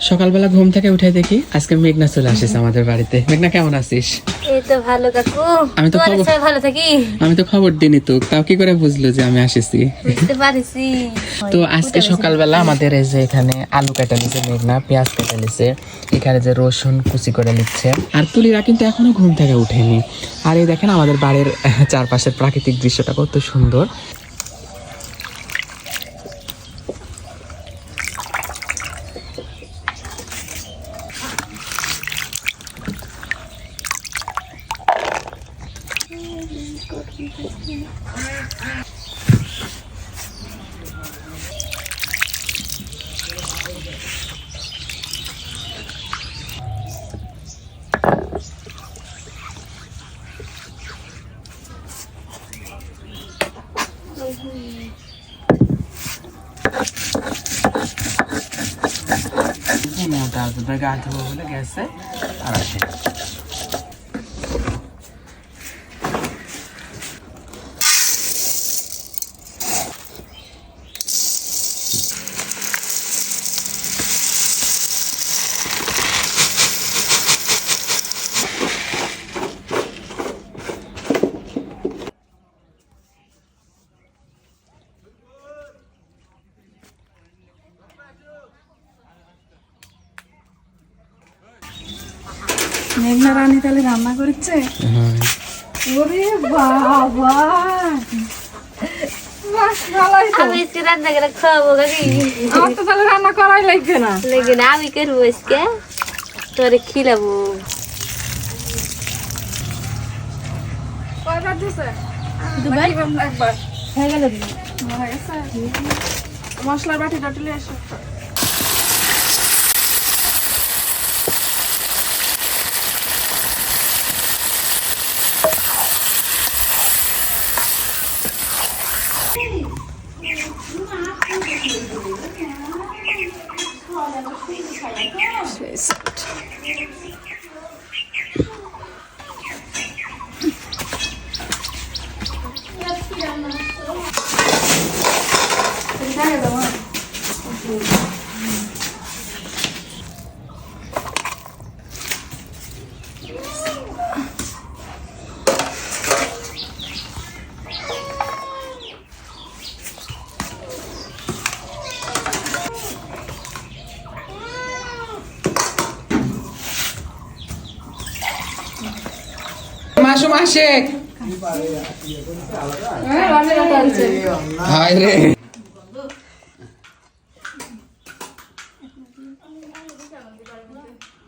সকালবেলা ঘুম থেকে উঠে দেখি আজকে মেঘনা চলে আসিস আমাদের বাড়িতে। মেঘনা কেমন আছিস? এই তো ভালো কাকু। আমি তো খবর- ভালো থাকি? আমি তো খবর দিইনি তো। তাও কি করে বুঝলো যে আমি আসিছি? বুঝতে পারিছি। তো আজকে সকালবেলা আমাদের এই যে এখানে আলু কেটে নিচ্ছে মেঘনা পেঁয়াজ কেটে নিচ্ছে এখানে যে রসুন কুচি করে নিচ্ছে। আর তুলিরা কিন্তু এখনও ঘুম থেকে উঠেনি আর এই দেখেন আমাদের বাড়ির চারপাশের প্রাকৃতিক দৃশ্যটা কত সুন্দর। ሞልታ ዝበጋ እንተበብሎ ገሰ አራሽ মেঘনা রানী তাহলে রান্না করছে? হ্যাঁ। ওরে বাবা। আমি আজকে রান্না করে খাওয়াবো আমার তো তাহলে রান্না করাই লাগবে না। লেগে না আমি করব আজকে। তোরে খিলাবো। কয়বার দিছে দুবার? একবার। হয়ে গেল 嗯。好的谢谢 রান্না মাসে হায় রে।